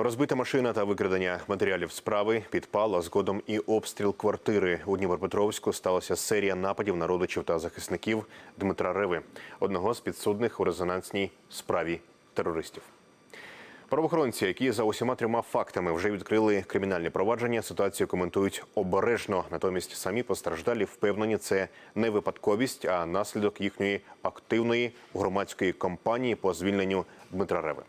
Розбита машина та викрадення матеріалів справи, підпал, а згодом і обстріл квартири у Дніпропетровську сталася серія нападів на родичів та захисників Дмитра Реви, одного з підсудних у резонансній справі терористів. Правоохоронці, які за усіма трьома фактами вже відкрили кримінальні провадження, ситуацію коментують обережно. Натомість самі постраждалі впевнені, це не випадковість, а наслідок їхньої активної громадської кампанії по звільненню Дмитра Реви.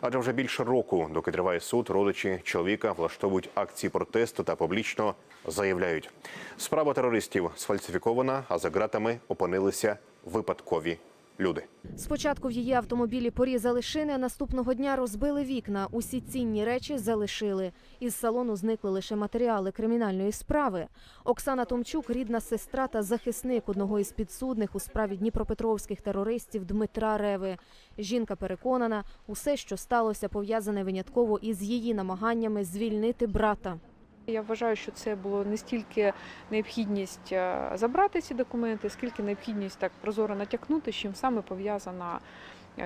Адже вже більше року, доки триває суд, родичі чоловіка влаштовують акції протесту та публічно заявляють, справа терористів сфальсифікована, а за ґратами опинилися випадкові люди. Спочатку в її автомобілі порізали шини, а наступного дня розбили вікна. Усі цінні речі залишили. Із салону зникли лише матеріали кримінальної справи. Оксана Томчук, рідна сестра та захисник одного із підсудних у справі дніпропетровських терористів Дмитра Реви. Жінка переконана, усе, що сталося, пов'язане винятково із її намаганнями звільнити брата. Я вважаю, що це було не стільки необхідність е, забрати ці документи, скільки необхідність так прозоро натякнути, з чим саме пов'язана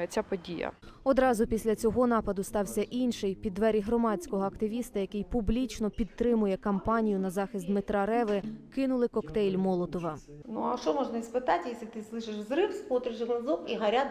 ця подія. Одразу після цього нападу стався інший під двері громадського активіста, який публічно підтримує кампанію на захист Дмитра Реви, кинули коктейль Молотова. Ну а что можно испытать, если ты слышишь взрыв, смотришь в глазок и горят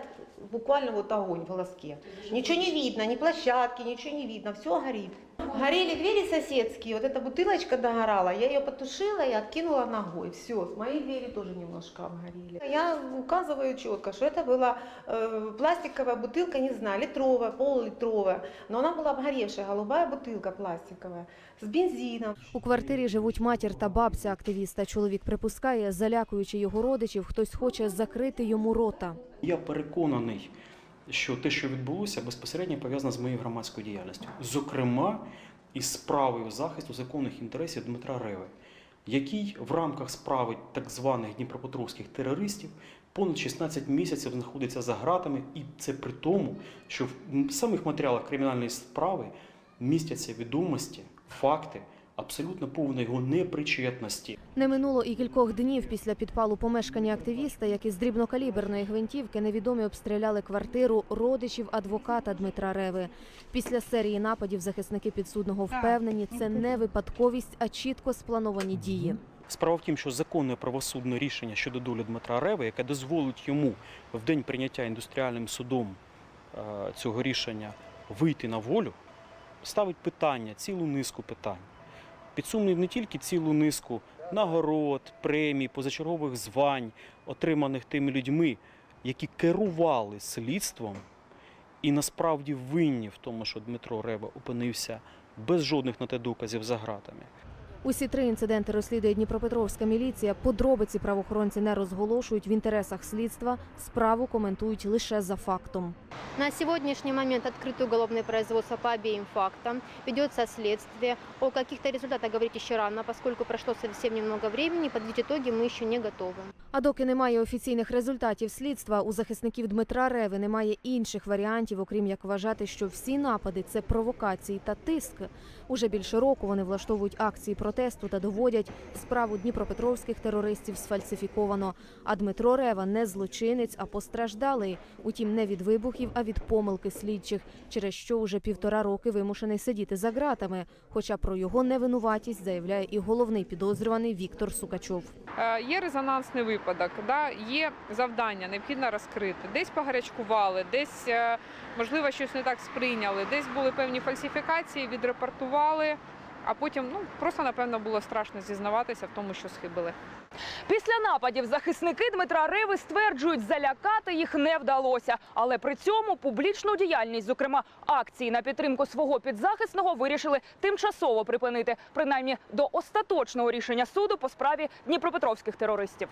буквально вот огонь в глазке. Ничего не видно, ни площадки, ничего не видно, все горит. Горели двери соседские, вот эта бутылочка догорала, я ее потушила и откинула ногой. Все, мои двери тоже немножко обгорели. Я указываю четко, что это была э, пластиковая бутылка, не знаю, литровая, пол-литровая, но она была обгоревшая, голубая бутылка пластиковая, с бензином. У квартирі живуть матір та бабця активіста. Чоловік припускає, залякуючи його родичів, хтось хоче закрити йому рота. Я переконаний, що те, що відбулося, безпосередньо пов'язано з моєю громадською діяльністю, зокрема із справою захисту законних інтересів Дмитра Реви, який в рамках справи так званих дніпропетровських терористів понад 16 місяців знаходиться за ґратами, і це при тому, що в самих матеріалах кримінальної справи містяться відомості, факти абсолютно повної його непричетності. Не минуло і кількох днів після підпалу помешкання активіста, як із дрібнокаліберної гвинтівки невідомі обстріляли квартиру родичів адвоката Дмитра Реви. Після серії нападів захисники підсудного впевнені, це не випадковість, а чітко сплановані дії. Справа в тім, що законне правосудне рішення щодо долі Дмитра Реви, яке дозволить йому в день прийняття індустріальним судом е, цього рішення вийти на волю, ставить питання, цілу низку питань. Підсумнює не тільки цілу низку нагород, премій, позачергових звань, отриманих тими людьми, які керували слідством і насправді винні в тому, що Дмитро Рева опинився без жодних на те доказів за ґратами. Усі три інциденти розслідує Дніпропетровська міліція. Подробиці правоохоронці не розголошують в інтересах слідства. Справу коментують лише за фактом. На сегодняшний момент открыто уголовное производство по обеим фактам. Ведется следствие. О каких-то результатах говорить еще рано, поскольку прошло совсем немного времени. Подводить итоги мы еще не готовы. А доки немає офіційних результатів слідства, у захисників Дмитра Реви немає інших варіантів, окрім як вважати, що всі напади це провокації та тиск. Уже більше року вони влаштовують акції протесту та доводять справу дніпропетровських терористів сфальсифіковано. А Дмитро Рева не злочинець, а постраждалий. Утім, не від вибухів, а від помилки слідчих, через що уже півтора роки вимушений сидіти за ґратами. Хоча про його невинуватість заявляє і головний підозрюваний Віктор Сукачов. Е, Є резонансний випадок, да? є завдання, необхідно розкрити. Десь погарячкували, десь, е, можливо, щось не так сприйняли, десь були певні фальсифікації, відрепортували, а потім ну, просто, напевно, було страшно зізнаватися в тому, що схибили. Після нападів захисники Дмитра Реви стверджують, залякати їх не вдалося. Але при цьому публічну діяльність, зокрема акції на підтримку свого підзахисного, вирішили тимчасово припинити, принаймні до остаточного рішення суду по справі дніпропетровських терористів.